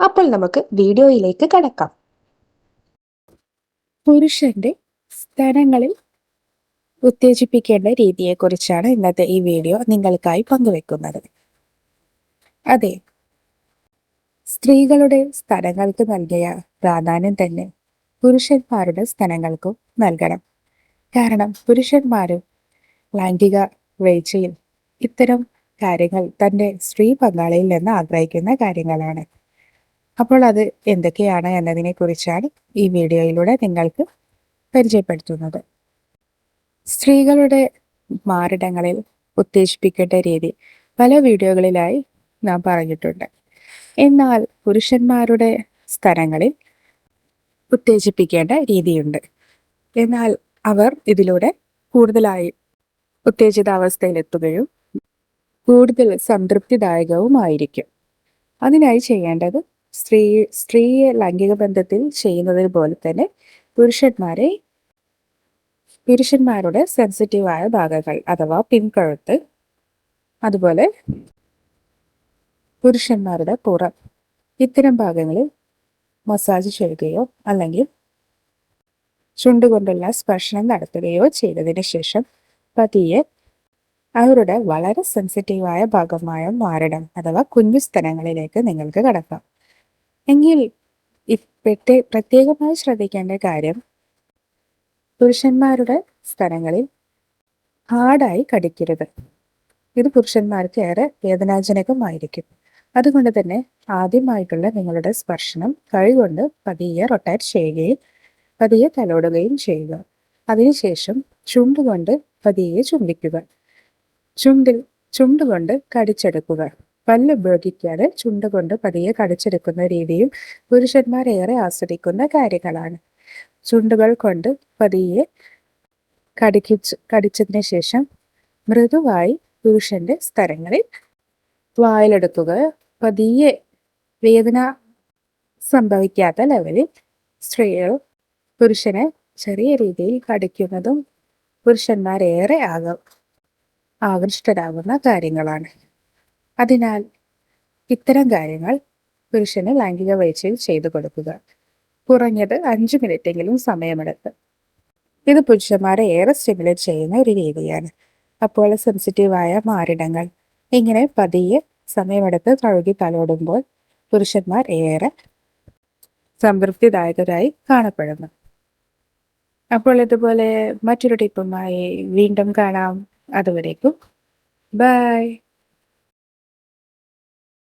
അപ്പോൾ നമുക്ക് വീഡിയോയിലേക്ക് കടക്കാം. പുരുഷന്റെ സ്ഥലങ്ങളിൽ ഉത്തേജിപ്പിക്കേണ്ട രീതിയെക്കുറിച്ചാണ് ഇന്നത്തെ ഈ വീഡിയോ നിങ്ങൾക്കായി പങ്കുവെക്കുന്നത്. അതെ സ്ത്രീകളുടെ സ്ഥലങ്ങൾക്ക് നൽകിയ പ്രാധാന്യം തന്നെ പുരുഷന്മാരുടെ സ്ഥലങ്ങൾക്കും നൽകണം. കാരണം പുരുഷന്മാരും ലൈംഗിക വീഴ്ചയിൽ ഇത്തരം കാര്യങ്ങൾ തന്റെ സ്ത്രീ പങ്കാളിയിൽ നിന്ന് ആഗ്രഹിക്കുന്ന കാര്യങ്ങളാണ്. അപ്പോൾ അത് എന്തൊക്കെയാണ് എന്നതിനെ കുറിച്ചാണ് ഈ വീഡിയോയിലൂടെ നിങ്ങൾക്ക് പരിചയപ്പെടുത്തുന്നത്. സ്ത്രീകളുടെ മാറിടങ്ങളിൽ ഉത്തേജിപ്പിക്കേണ്ട രീതി പല വീഡിയോകളിലായി നാം പറഞ്ഞിട്ടുണ്ട്. എന്നാൽ പുരുഷന്മാരുടെ സ്ഥലങ്ങളിൽ ഉത്തേജിപ്പിക്കേണ്ട രീതിയുണ്ട്. എന്നാൽ അവർ ഇതിലൂടെ കൂടുതലായി ഉത്തേജിതാവസ്ഥയിലെത്തുകയും കൂടുതൽ സംതൃപ്തിദായകവുമായിരിക്കും. അതിനായി ചെയ്യേണ്ടത് സ്ത്രീ സ്ത്രീയെ ലൈംഗിക ബന്ധത്തിൽ ചെയ്യുന്നതിന് പോലെ തന്നെ പുരുഷന്മാരെ പുരുഷന്മാരുടെ സെൻസിറ്റീവായ ഭാഗങ്ങൾ അഥവാ പിൻകഴുത്ത് അതുപോലെ പുരുഷന്മാരുടെ പുറം ഇത്തരം ഭാഗങ്ങളിൽ മസാജ് ചെയ്യുകയോ അല്ലെങ്കിൽ ചുണ്ടുകൊണ്ടുള്ള സ്പർശനം നടത്തുകയോ ചെയ്തതിന് ശേഷം പതിയെ അവരുടെ വളരെ സെൻസിറ്റീവായ ഭാഗമായ മാരടം അഥവാ കുഞ്ഞു സ്ഥലങ്ങളിലേക്ക് നിങ്ങൾക്ക് കടക്കാം. എങ്കിൽ പ്രത്യേകമായി ശ്രദ്ധിക്കേണ്ട കാര്യം പുരുഷന്മാരുടെ സ്ഥലങ്ങളിൽ ഹാർഡായി കടിക്കരുത്. ഇത് പുരുഷന്മാർക്ക് ഏറെ വേദനാജനകമായിരിക്കും. അതുകൊണ്ട് തന്നെ ആദ്യമായിട്ടുള്ള നിങ്ങളുടെ സ്പർശനം കഴുകൊണ്ട് പതിയെ റൊട്ടേറ്റ് ചെയ്യുകയും പതിയെ തലോടുകയും ചെയ്യുക. അതിനുശേഷം ചുണ്ടുകൊണ്ട് പതിയെ ചുംബിക്കുക. ചുണ്ടിൽ ചുണ്ടുകൊണ്ട് കടിച്ചെടുക്കുക. പല്ല് ഉപയോഗിക്കാതെ ചുണ്ടുകൊണ്ട് പതിയെ കടിച്ചെടുക്കുന്ന രീതിയും പുരുഷന്മാർ ഏറെ ആസ്വദിക്കുന്ന കാര്യങ്ങളാണ്. ചുണ്ടുകൾ കൊണ്ട് പതിയെ കടിക്കിച്ച് കടിച്ചതിന് ശേഷം മൃദുവായി പുരുഷന്റെ സ്ഥലങ്ങളിൽ വായിലെടുക്കുക. പതിയെ വേദന സംഭവിക്കാത്ത ലെവലിൽ സ്ത്രീകൾ പുരുഷനെ ചെറിയ രീതിയിൽ കടിക്കുന്നതും പുരുഷന്മാരേറെ ആക ആകൃഷ്ടരാകുന്ന കാര്യങ്ങളാണ്. അതിനാൽ ഇത്തരം കാര്യങ്ങൾ പുരുഷന് ലൈംഗിക വീഴ്ചയിൽ ചെയ്തു കൊടുക്കുക. കുറഞ്ഞത് അഞ്ചു മിനിറ്റെങ്കിലും സമയമെടുത്ത്. ഇത് പുരുഷന്മാരെ ഏറെ സ്റ്റിമുലേറ്റ് ചെയ്യുന്ന ഒരു രീതിയാണ്. അപ്പോൾ സെൻസിറ്റീവായ മാറിടങ്ങൾ. ഇങ്ങനെ പതിയെ സമയമെടുത്ത് കഴുകി തലോടുമ്പോൾ പുരുഷന്മാർ ഏറെ സംതൃപ്തിദായകരായി കാണപ്പെടുന്നു. അപ്പോൾ ഇതുപോലെ മറ്റൊരു ടിപ്പുമായി വീണ്ടും കാണാം. അതുവരേക്കും. ബൈ.